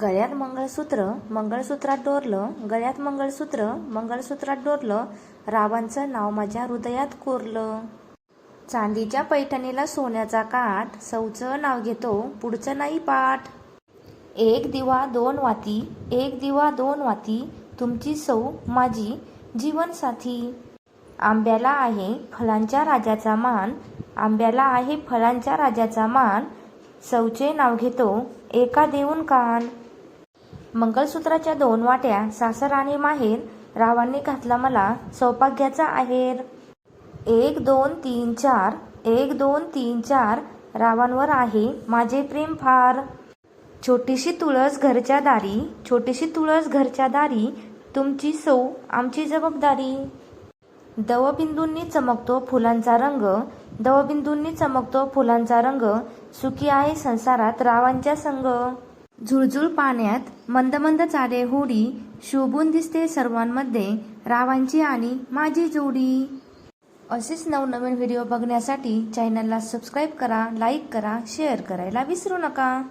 गळ्यात मंगळसूत्र मंगळसूत्रात डोरलं गळ्यात मंगळसूत्र मंगळसूत्रात डोरलं रावांचं नाव माझ्या हृदयात कोरलं. चांदीच्या पैठणीला सोन्याचा काठ सौचं नाव घेतो पुढचं नाही पाठ. एक दिवा दोन वाती एक दिवा दोन वाती तुमची सौ माझी जीवनसाथी. आंब्याला आहे फळांच्या राजाचा मान आंब्याला आहे फळांच्या राजाचा मान सौचे नाव घेतो एका देऊन कान. मंगळसूत्राच्या दोन वाट्या सासर आणि माहेर रावांनी घातला मला सौभाग्याचा आहेर. एक दोन तीन चार एक दोन तीन चार रावांवर आहे माझे प्रेम फार. छोटीशी तुळस घरच्या दारी छोटीशी तुळस घरच्या दारी तुमची सौ आमची जबाबदारी. दवबिंदूंनी चमकतो फुलांचा रंग दवबिंदूंनी चमकतो फुलांचा रंग. सुखी आहे संसारात रावांच्या संग. झुळझुळ पाण्यात मंद मंद चाले होडी. शोभून दिसते सर्वांमध्ये रावांची आणि माझी जोडी. असेच नवनवीन व्हिडिओ बघण्यासाठी चॅनलला सबस्क्राईब करा लाईक करा शेअर करायला विसरू नका.